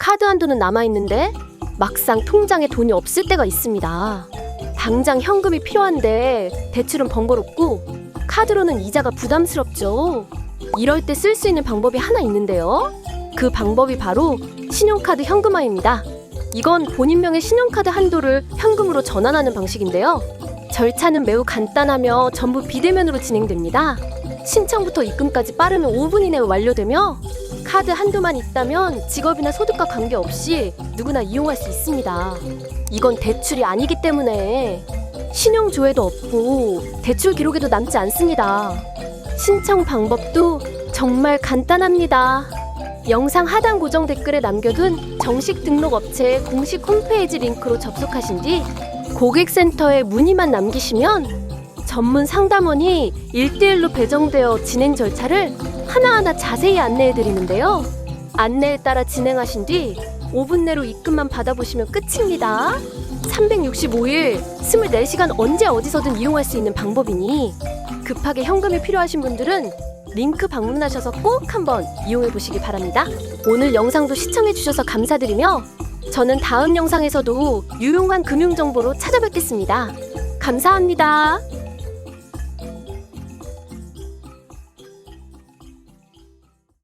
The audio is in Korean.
카드 한도는 남아있는데 막상 통장에 돈이 없을 때가 있습니다. 당장 현금이 필요한데 대출은 번거롭고 카드로는 이자가 부담스럽죠. 이럴 때 쓸 수 있는 방법이 하나 있는데요. 그 방법이 바로 신용카드 현금화입니다. 이건 본인명의 신용카드 한도를 현금으로 전환하는 방식인데요. 절차는 매우 간단하며 전부 비대면으로 진행됩니다. 신청부터 입금까지 빠르면 5분 이내에 완료되며 카드 한도만 있다면 직업이나 소득과 관계없이 누구나 이용할 수 있습니다. 이건 대출이 아니기 때문에 신용 조회도 없고 대출 기록에도 남지 않습니다. 신청 방법도 정말 간단합니다. 영상 하단 고정 댓글에 남겨둔 정식 등록 업체의 공식 홈페이지 링크로 접속하신 뒤 고객센터에 문의만 남기시면 전문 상담원이 1대1로 배정되어 진행 절차를 하나하나 자세히 안내해 드리는데요. 안내에 따라 진행하신 뒤 5분 내로 입금만 받아보시면 끝입니다. 365일 24시간 언제 어디서든 이용할 수 있는 방법이니 급하게 현금이 필요하신 분들은 링크 방문하셔서 꼭 한번 이용해 보시기 바랍니다. 오늘 영상도 시청해 주셔서 감사드리며 저는 다음 영상에서도 유용한 금융 정보로 찾아뵙겠습니다. 감사합니다.